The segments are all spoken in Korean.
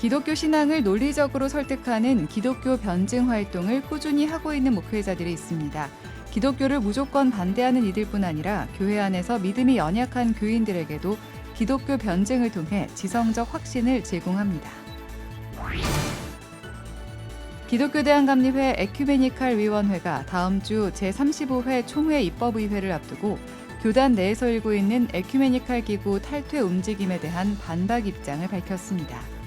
기독교 신앙을 논리적으로 설득하는 기독교 변증 활동을 꾸준히 하고 있는 목회자들이 있습니다. 기독교를 무조건 반대하는 이들뿐 아니라 교회 안에서 믿음이 연약한 교인들에게도 기독교 변증을 통해 지성적 확신을 제공합니다. 기독교 대한감리회 에큐메니칼 위원회가 다음 주 제35회 총회 입법의회를 앞두고 교단 내에서 일고 있는 에큐메니칼 기구 탈퇴 움직임에 대한 반박 입장을 밝혔습니다.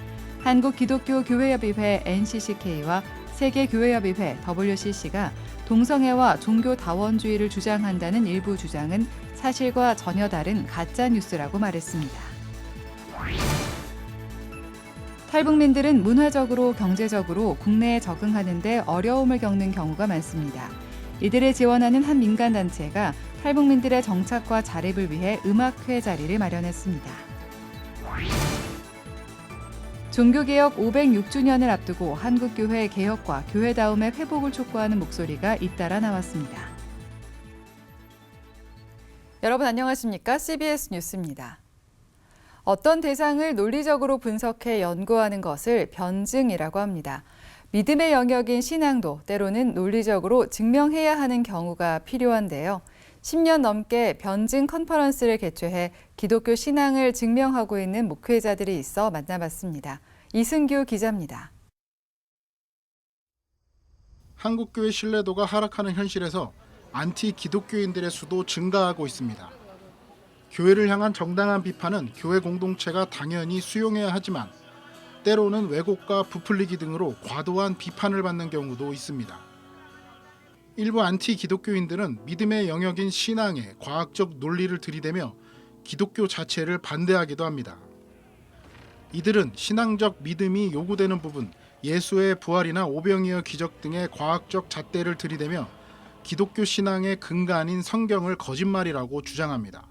한국기독교교회협의회 NCCK와 세계교회협의회 WCC가 동성애와 종교 다원주의를 주장한다는 일부 주장은 사실과 전혀 다른 가짜 뉴스라고 말했습니다. 탈북민들은 문화적으로 경제적으로 국내에 적응하는데 어려움을 겪는 경우가 많습니다. 이들을 지원하는 한 민간단체가 탈북민들의 정착과 자립을 위해 음악회 자리를 마련했습니다. 종교개혁 506주년을 앞두고 한국교회 개혁과 교회다움의 회복을 촉구하는 목소리가 잇따라 나왔습니다. 여러분 안녕하십니까? CBS 뉴스입니다. 어떤 대상을 논리적으로 분석해 연구하는 것을 변증이라고 합니다. 믿음의 영역인 신앙도 때로는 논리적으로 증명해야 하는 경우가 필요한데요. 10년 넘게 변증 컨퍼런스를 개최해 기독교 신앙을 증명하고 있는 목회자들이 있어 만나봤습니다. 이승규 기자입니다. 한국교회 신뢰도가 하락하는 현실에서 안티 기독교인들의 수도 증가하고 있습니다. 교회를 향한 정당한 비판은 교회 공동체가 당연히 수용해야 하지만 때로는 왜곡과 부풀리기 등으로 과도한 비판을 받는 경우도 있습니다. 일부 안티 기독교인들은 믿음의 영역인 신앙에 과학적 논리를 들이대며 기독교 자체를 반대하기도 합니다. 이들은 신앙적 믿음이 요구되는 부분, 예수의 부활이나 오병이어 기적 등의 과학적 잣대를 들이대며 기독교 신앙의 근간인 성경을 거짓말이라고 주장합니다.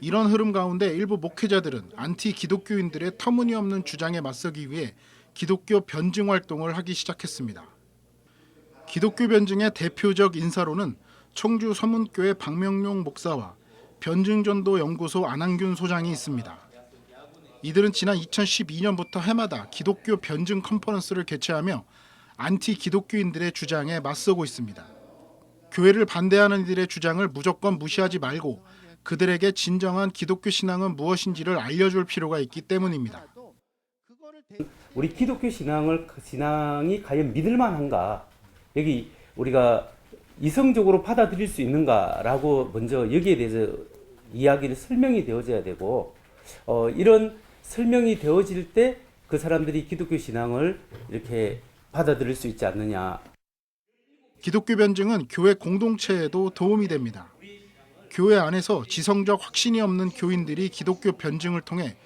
이런 흐름 가운데 일부 목회자들은 안티 기독교인들의 터무니없는 주장에 맞서기 위해 기독교 변증 활동을 하기 시작했습니다. 기독교 변증의 대표적 인사로는 청주 서문교회 박명용 목사와 변증전도 연구소 안한균 소장이 있습니다. 이들은 지난 2012년부터 해마다 기독교 변증 컨퍼런스를 개최하며 안티 기독교인들의 주장에 맞서고 있습니다. 교회를 반대하는 이들의 주장을 무조건 무시하지 말고 그들에게 진정한 기독교 신앙은 무엇인지를 알려줄 필요가 있기 때문입니다. 우리 기독교 신앙을 신앙이 과연 믿을 만한가? 여기 우리가 이성적으로 받아들일 수 있는가라고 먼저 여기에 대해서 이야기를 설명이 되어져야 되고 어, 이런 설명이 되어질 때 그 사람들이 기독교 신앙을 이렇게 받아들일 수 있지 않느냐. 기독교 변증은 교회 공동체에도 도움이 됩니다. 교회 안에서 지성적 확신이 없는 교인들이 기독교 변증을 통해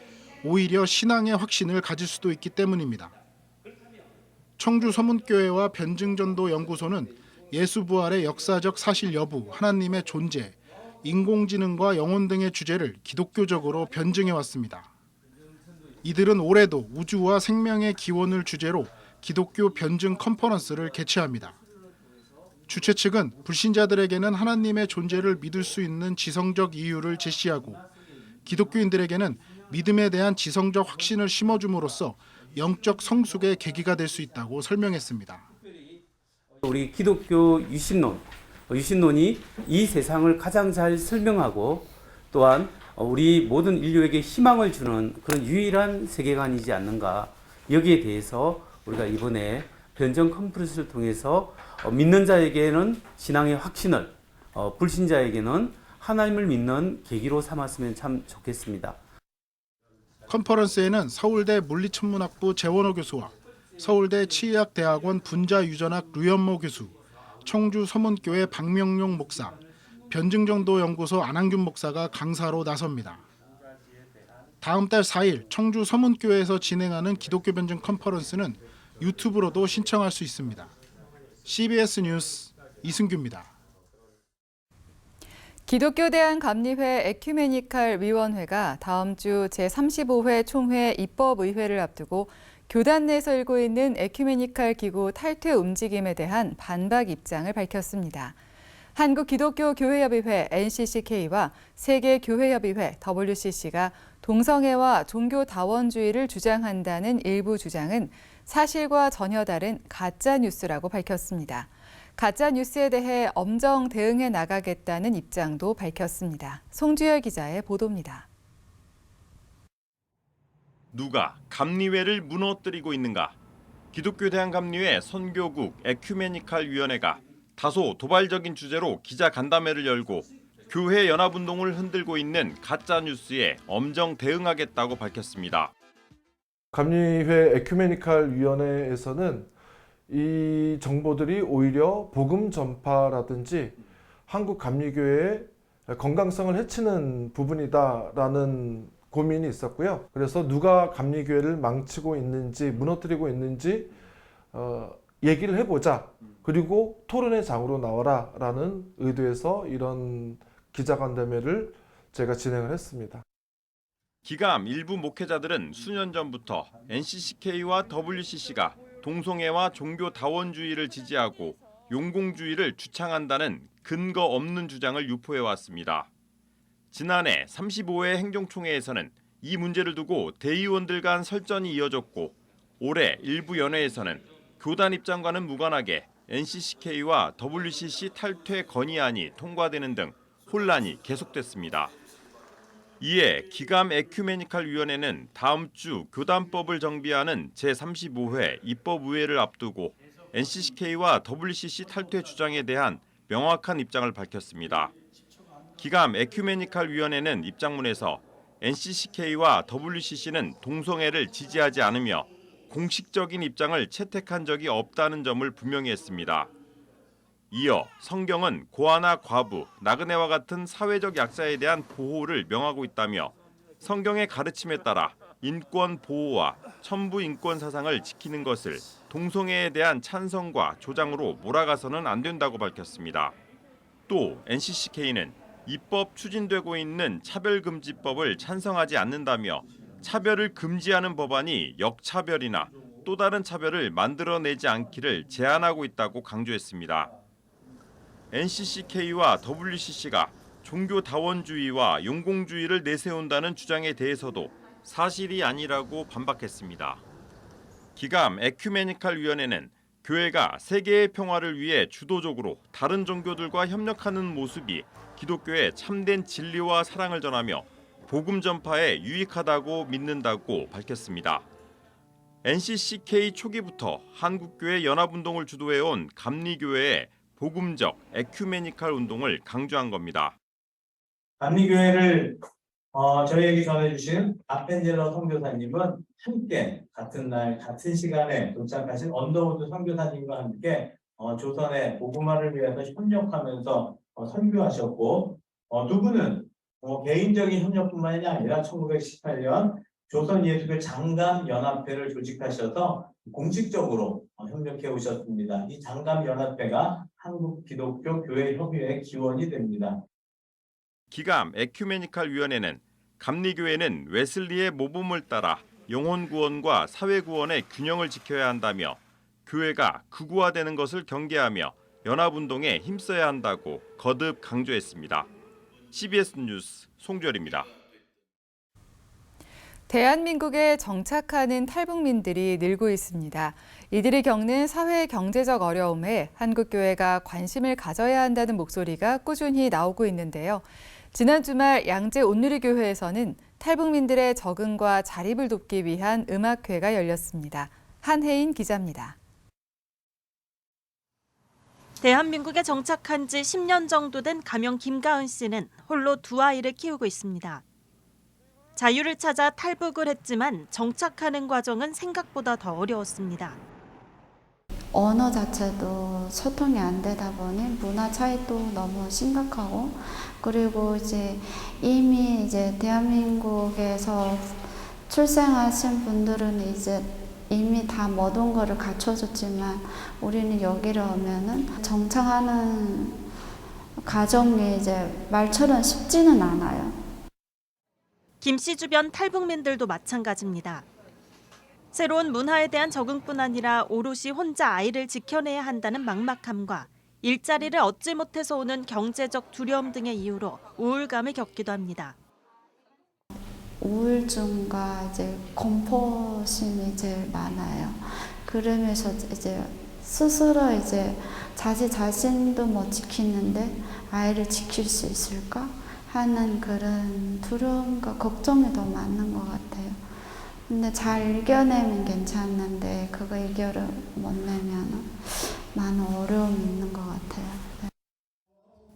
오히려 신앙의 확신을 가질 수도 있기 때문입니다. 청주 서문교회와 변증전도 연구소는 예수 부활의 역사적 사실 여부, 하나님의 존재, 인공지능과 영혼 등의 주제를 기독교적으로 변증해 왔습니다. 이들은 올해도 우주와 생명의 기원을 주제로 기독교 변증 컨퍼런스를 개최합니다. 주최 측은 불신자들에게는 하나님의 존재를 믿을 수 있는 지성적 이유를 제시하고 기독교인들에게는 믿음에 대한 지성적 확신을 심어줌으로써 영적 성숙의 계기가 될 수 있다고 설명했습니다. 우리 기독교 유신론, 어, 유신론이 이 세상을 가장 잘 설명하고 또한 어, 우리 모든 인류에게 희망을 주는 그런 유일한 세계관이지 않는가. 여기에 대해서 우리가 이번에 변정 컨퍼런스를 통해서 어, 믿는 자에게는 신앙의 확신을, 어, 불신자에게는 하나님을 믿는 계기로 삼았으면 참 좋겠습니다. 컨퍼런스에는 서울대 물리천문학부 재원호 교수와 서울대 치의학대학원 분자유전학 류현모 교수, 청주 서문교회 박명용 목사, 변증정도 연구소 안한균 목사가 강사로 나섭니다. 다음 달 4일 청주 서문교회에서 진행하는 기독교 변증 컨퍼런스는 유튜브로도 신청할 수 있습니다. CBS 뉴스 이승규입니다. 기독교 대한 감리회 에큐메니칼 위원회가 다음 주 제35회 총회 입법 의회를 앞두고 교단 내에서 일고 있는 에큐메니칼 기구 탈퇴 움직임에 대한 반박 입장을 밝혔습니다. 한국기독교교회협의회 NCCK와 세계교회협의회 WCC가 동성애와 종교 다원주의를 주장한다는 일부 주장은 사실과 전혀 다른 가짜 뉴스라고 밝혔습니다. 가짜 뉴스에 대해 엄정 대응해 나가겠다는 입장도 밝혔습니다. 송주열 기자의 보도입니다. 누가 감리회를 무너뜨리고 있는가? 기독교 대한감리회 선교국 에큐메니칼 위원회가 다소 도발적인 주제로 기자 간담회를 열고 교회 연합운동을 흔들고 있는 가짜 뉴스에 엄정 대응하겠다고 밝혔습니다. 감리회 에큐메니칼 위원회에서는 이 정보들이 오히려 복음 전파라든지 한국 감리교회의 건강성을 해치는 부분이다라는 고민이 있었고요. 그래서 누가 감리교회를 망치고 있는지 무너뜨리고 있는지 어, 얘기를 해보자. 그리고 토론의 장으로 나와라라는 의도에서 이런 기자간담회를 제가 진행을 했습니다. 기감 일부 목회자들은 수년 전부터 NCCK와 WCC가 동성애와 종교 다원주의를 지지하고 용공주의를 주창한다는 근거 없는 주장을 유포해 왔습니다. 지난해 35회 행정총회에서는 이 문제를 두고 대의원들 간 설전이 이어졌고 올해 일부 연회에서는 교단 입장과는 무관하게 NCCK와 WCC 탈퇴 건의안이 통과되는 등 혼란이 계속됐습니다. 이에 기감 에큐메니칼 위원회는 다음 주 교단법을 정비하는 제35회 입법의회를 앞두고 NCCK와 WCC 탈퇴 주장에 대한 명확한 입장을 밝혔습니다. 기감 에큐메니칼 위원회는 입장문에서 NCCK와 WCC는 동성애를 지지하지 않으며 공식적인 입장을 채택한 적이 없다는 점을 분명히 했습니다. 이어 성경은 고아나 과부, 나그네와 같은 사회적 약자에 대한 보호를 명하고 있다며 성경의 가르침에 따라 인권 보호와 천부 인권 사상을 지키는 것을 동성애에 대한 찬성과 조장으로 몰아가서는 안 된다고 밝혔습니다. 또 NCCK는 입법 추진되고 있는 차별금지법을 찬성하지 않는다며 차별을 금지하는 법안이 역차별이나 또 다른 차별을 만들어내지 않기를 제안하고 있다고 강조했습니다. NCCK와 WCC가 종교 다원주의와 용공주의를 내세운다는 주장에 대해서도 사실이 아니라고 반박했습니다. 기감 에큐메니칼 위원회는 교회가 세계의 평화를 위해 주도적으로 다른 종교들과 협력하는 모습이 기독교의 참된 진리와 사랑을 전하며 복음 전파에 유익하다고 믿는다고 밝혔습니다. NCCK 초기부터 한국교회 연합운동을 주도해온 감리교회의 복음적 에큐메니칼 운동을 강조한 겁니다. 감리교회를 어, 저희에게 전해주신 아펜젤러 선교사님은 함께 같은 날 같은 시간에 도착하신 언더우드 선교사님과 함께 어, 조선의 복음화를 위해서 협력하면서 어, 선교하셨고 어, 두 분은 어, 개인적인 협력뿐만이 아니라 1918년 조선 예수교 장감 연합회를 조직하셔서 공식적으로 어, 협력해 오셨습니다. 이 장감 연합회가 한국 기독교 교회 협의회 기원이 됩니다. 기감 에큐메니칼 위원회는 감리교회는 웨슬리의 모범을 따라 영혼 구원과 사회 구원의 균형을 지켜야 한다며 교회가 극우화되는 것을 경계하며 연합운동에 힘써야 한다고 거듭 강조했습니다. CBS 뉴스 송주열입니다. 대한민국에 정착하는 탈북민들이 늘고 있습니다. 이들이 겪는 사회 경제적 어려움에 한국교회가 관심을 가져야 한다는 목소리가 꾸준히 나오고 있는데요. 지난 주말 양재 온누리교회에서는 탈북민들의 적응과 자립을 돕기 위한 음악회가 열렸습니다. 한혜인 기자입니다. 대한민국에 정착한 지 10년 정도 된 가명 김가은 씨는 홀로 두 아이를 키우고 있습니다. 자유를 찾아 탈북을 했지만 정착하는 과정은 생각보다 더 어려웠습니다. 언어 자체도 소통이 안 되다 보니 문화 차이도 너무 심각하고 그리고 이제 이미 이제 대한민국에서 출생하신 분들은 이제 이미 다 모든 거를 갖춰줬지만 우리는 여기를 오면은 정착하는 과정이 이제 말처럼 쉽지는 않아요. 김 씨 주변 탈북민들도 마찬가지입니다. 새로운 문화에 대한 적응뿐 아니라 오롯이 혼자 아이를 지켜내야 한다는 막막함과 일자리를 얻지 못해서 오는 경제적 두려움 등의 이유로 우울감을 겪기도 합니다. 우울증과 이제 공포심이 제일 많아요. 그러면서 이제 스스로 이제 자기 자신도 못 지키는데 아이를 지킬 수 있을까 하는 그런 두려움과 걱정이 더 많은 것 같아요. 근데 잘 이겨내면 괜찮은데 그거 이겨를 못 내면 많은 어려움이 있는 것 같아요.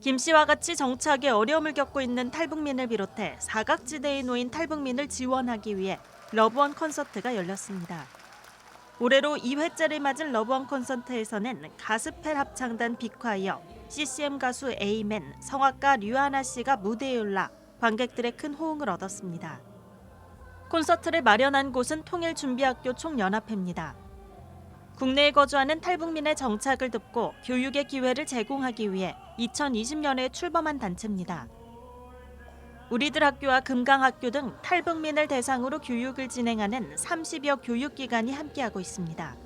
김 씨와 같이 정착에 어려움을 겪고 있는 탈북민을 비롯해 사각지대에 놓인 탈북민을 지원하기 위해 러브원 콘서트가 열렸습니다. 올해로 2회째를 맞은 러브원 콘서트에서는 가스펠 합창단 빅화이어, CCM 가수 에이맨, 성악가 류하나 씨가 무대에 올라 관객들의 큰 호응을 얻었습니다. 콘서트를 마련한 곳은 통일준비학교 총연합회입니다. 국내에 거주하는 탈북민의 정착을 돕고 교육의 기회를 제공하기 위해 2020년에 출범한 단체입니다. 우리들 학교와 금강학교 등 탈북민을 대상으로 교육을 진행하는 30여 교육기관이 함께하고 있습니다.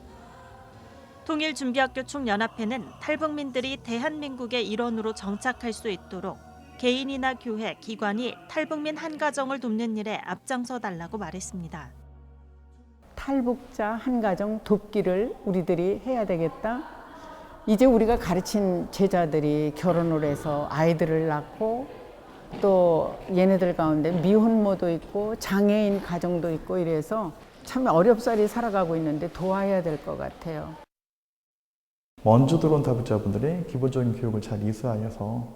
통일준비학교 총연합회는 탈북민들이 대한민국의 일원으로 정착할 수 있도록 개인이나 교회, 기관이 탈북민 한 가정을 돕는 일에 앞장서 달라고 말했습니다. 탈북자 한 가정 돕기를 우리들이 해야 되겠다. 이제 우리가 가르친 제자들이 결혼을 해서 아이들을 낳고 또 얘네들 가운데 미혼모도 있고 장애인 가정도 있고 이래서 참 어렵사리 살아가고 있는데 도와야 될 것 같아요. 먼저 들어온 탈북자분들이 기본적인 교육을 잘 이수하여서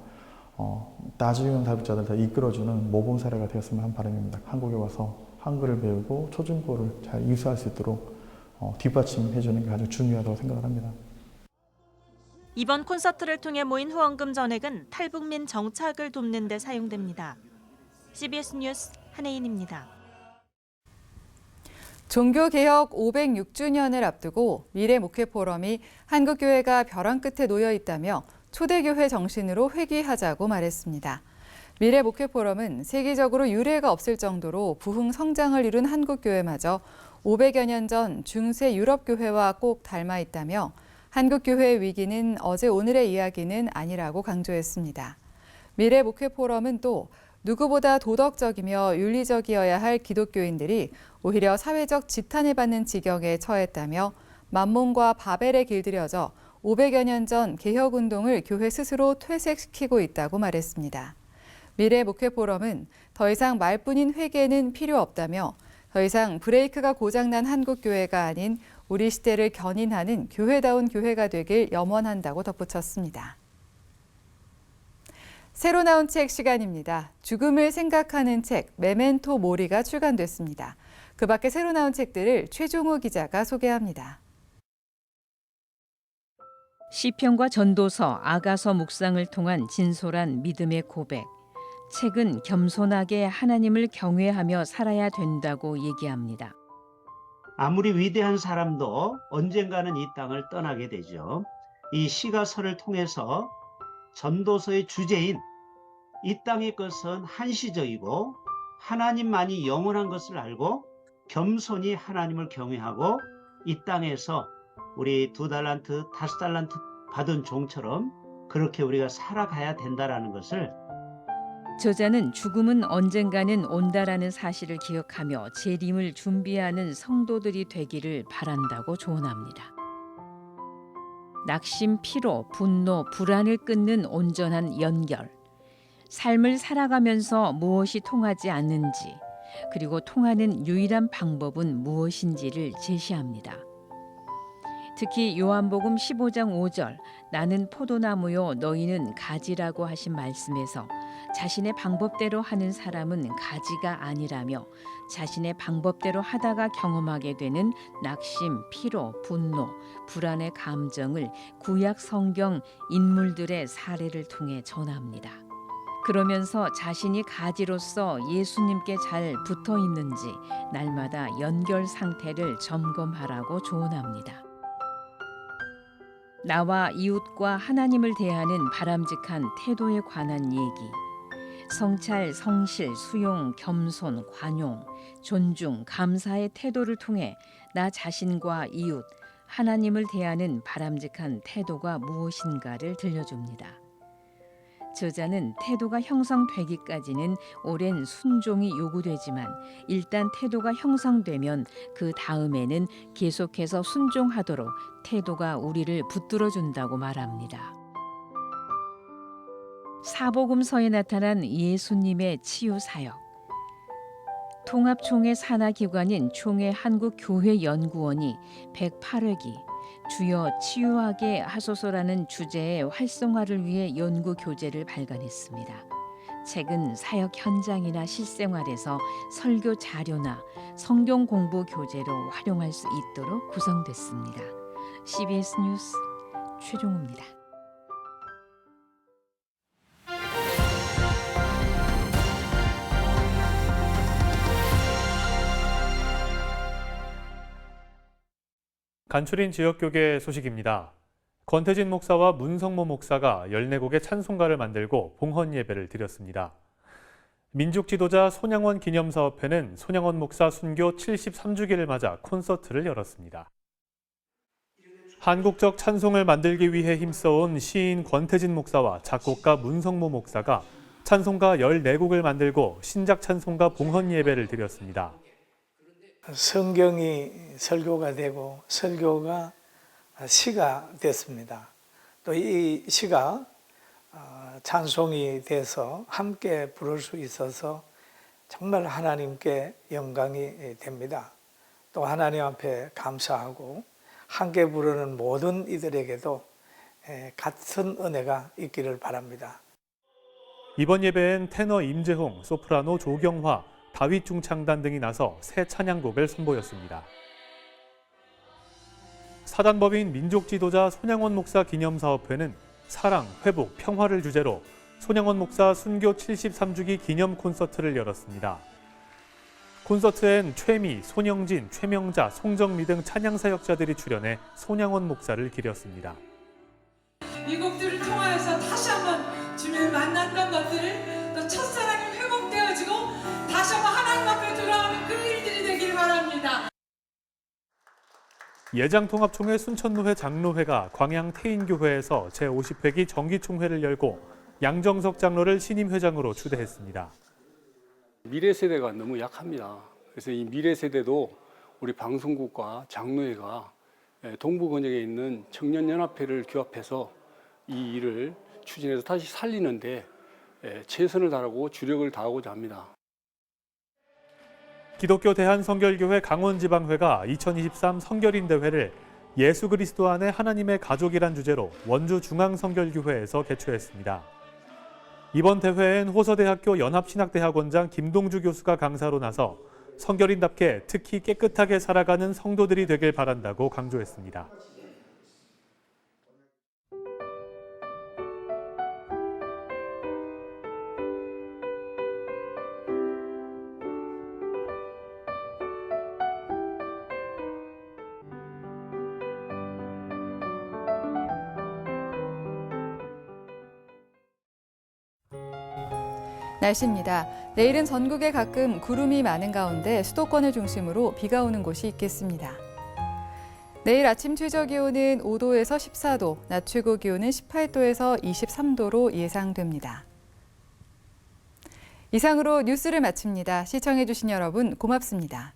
어, 나중에 온 탈북자들 다 이끌어주는 모범 사례가 되었으면 한 바람입니다. 한국에 와서 한글을 배우고 초중고를 잘 이수할 수 있도록 어, 뒷받침해 주는 게 아주 중요하다고 생각을 합니다. 이번 콘서트를 통해 모인 후원금 전액은 탈북민 정착을 돕는 데 사용됩니다. CBS 뉴스 한혜인입니다. 종교개혁 506주년을 앞두고 미래 목회 포럼이 한국교회가 벼랑 끝에 놓여 있다며 초대교회 정신으로 회귀하자고 말했습니다. 미래 목회 포럼은 세계적으로 유례가 없을 정도로 부흥 성장을 이룬 한국 교회마저 500여 년 전 중세 유럽 교회와 꼭 닮아 있다며 한국 교회의 위기는 어제 오늘의 이야기는 아니라고 강조했습니다. 미래 목회 포럼은 또 누구보다 도덕적이며 윤리적이어야 할 기독교인들이 오히려 사회적 지탄을 받는 지경에 처했다며 만몬과 바벨에 길들여져 500여 년 전 개혁 운동을 교회 스스로 퇴색시키고 있다고 말했습니다. 미래 목회 포럼은 더 이상 말뿐인 회개는 필요 없다며 더 이상 브레이크가 고장난 한국 교회가 아닌 우리 시대를 견인하는 교회다운 교회가 되길 염원한다고 덧붙였습니다. 새로 나온 책 시간입니다. 죽음을 생각하는 책 메멘토 모리가 출간됐습니다. 그 밖에 새로 나온 책들을 최종호 기자가 소개합니다. 시편과 전도서, 아가서 묵상을 통한 진솔한 믿음의 고백. 책은 겸손하게 하나님을 경외하며 살아야 된다고 얘기합니다. 아무리 위대한 사람도 언젠가는 이 땅을 떠나게 되죠. 이 시가서를 통해서 전도서의 주제인 이 땅의 것은 한시적이고 하나님만이 영원한 것을 알고 겸손히 하나님을 경외하고 이 땅에서 우리 두 달란트, 다섯 달란트 받은 종처럼 그렇게 우리가 살아가야 된다라는 것을 저자는 죽음은 언젠가는 온다라는 사실을 기억하며 재림을 준비하는 성도들이 되기를 바란다고 조언합니다. 낙심, 피로, 분노, 불안을 끊는 온전한 연결. 삶을 살아가면서 무엇이 통하지 않는지, 그리고 통하는 유일한 방법은 무엇인지를 제시합니다. 특히 요한복음 15장 5절 나는 포도나무요 너희는 가지라고 하신 말씀에서 자신의 방법대로 하는 사람은 가지가 아니라며 자신의 방법대로 하다가 경험하게 되는 낙심, 피로, 분노, 불안의 감정을 구약 성경 인물들의 사례를 통해 전합니다. 그러면서 자신이 가지로서 예수님께 잘 붙어 있는지 날마다 연결 상태를 점검하라고 조언합니다. 나와 이웃과 하나님을 대하는 바람직한 태도에 관한 얘기. 성찰, 성실, 수용, 겸손, 관용, 존중, 감사의 태도를 통해 나 자신과 이웃, 하나님을 대하는 바람직한 태도가 무엇인가를 들려줍니다. 저자는 태도가 형성되기까지는 오랜 순종이 요구되지만 일단 태도가 형성되면 그 다음에는 계속해서 순종하도록 태도가 우리를 붙들어 준다고 말합니다. 사복음서에 나타난 예수님의 치유 사역. 통합총회 산하 기관인 총회 한국 교회 연구원이 108회기 주여 치유하게 하소서라는 주제의 활성화를 위해 연구 교재를 발간했습니다. 책은 사역 현장이나 실생활에서 설교 자료나 성경 공부 교재로 활용할 수 있도록 구성됐습니다. CBS 뉴스 최종우입니다. 간추린 지역교계 소식입니다. 권태진 목사와 문성모 목사가 14곡의 찬송가를 만들고 봉헌 예배를 드렸습니다. 민족 지도자 손양원 기념사업회는 손양원 목사 순교 73주기를 맞아 콘서트를 열었습니다. 한국적 찬송을 만들기 위해 힘써온 시인 권태진 목사와 작곡가 문성모 목사가 찬송가 14곡을 만들고 신작 찬송가 봉헌 예배를 드렸습니다. 성경이 설교가 되고 설교가 시가 됐습니다. 또 이 시가 어, 찬송이 돼서 함께 부를 수 있어서 정말 하나님께 영광이 됩니다. 또 하나님 앞에 감사하고 함께 부르는 모든 이들에게도 같은 은혜가 있기를 바랍니다. 이번 예배엔 테너 임재홍, 소프라노 조경화, 다윗 중창단 등이 나서 새 찬양곡을 선보였습니다. 사단법인 민족 지도자 손양원 목사 기념사업회는 사랑, 회복, 평화를 주제로 손양원 목사 순교 73주기 기념 콘서트를 열었습니다. 콘서트엔 최미, 손영진, 최명자, 송정미 등 찬양 사역자들이 출연해 손양원 목사를 기렸습니다. 이 곡들을 통하여서 다시 한번 주님을 만났던 것들을 예장통합총회 순천노회 장로회가 광양 태인교회에서 제50회기 정기총회를 열고 양정석 장로를 신임 회장으로 추대했습니다. 미래 세대가 너무 약합니다. 그래서 이 미래 세대도 우리 방송국과 장로회가 동부건역에 있는 청년연합회를 규합해서 이 일을 추진해서 다시 살리는데 최선을 다하고 주력을 다하고자 합니다. 기독교 대한성결교회 강원지방회가 2023 성결인 대회를 예수 그리스도 안에 하나님의 가족이란 주제로 원주 중앙성결교회에서 개최했습니다. 이번 대회엔 호서대학교 연합신학대학원장 김동주 교수가 강사로 나서 성결인답게 특히 깨끗하게 살아가는 성도들이 되길 바란다고 강조했습니다. 날씨입니다. 내일은 전국에 가끔 구름이 많은 가운데 수도권을 중심으로 비가 오는 곳이 있겠습니다. 내일 아침 최저 기온은 5도에서 14도, 낮 최고 기온은 18도에서 23도로 예상됩니다. 이상으로 뉴스를 마칩니다. 시청해주신 여러분 고맙습니다.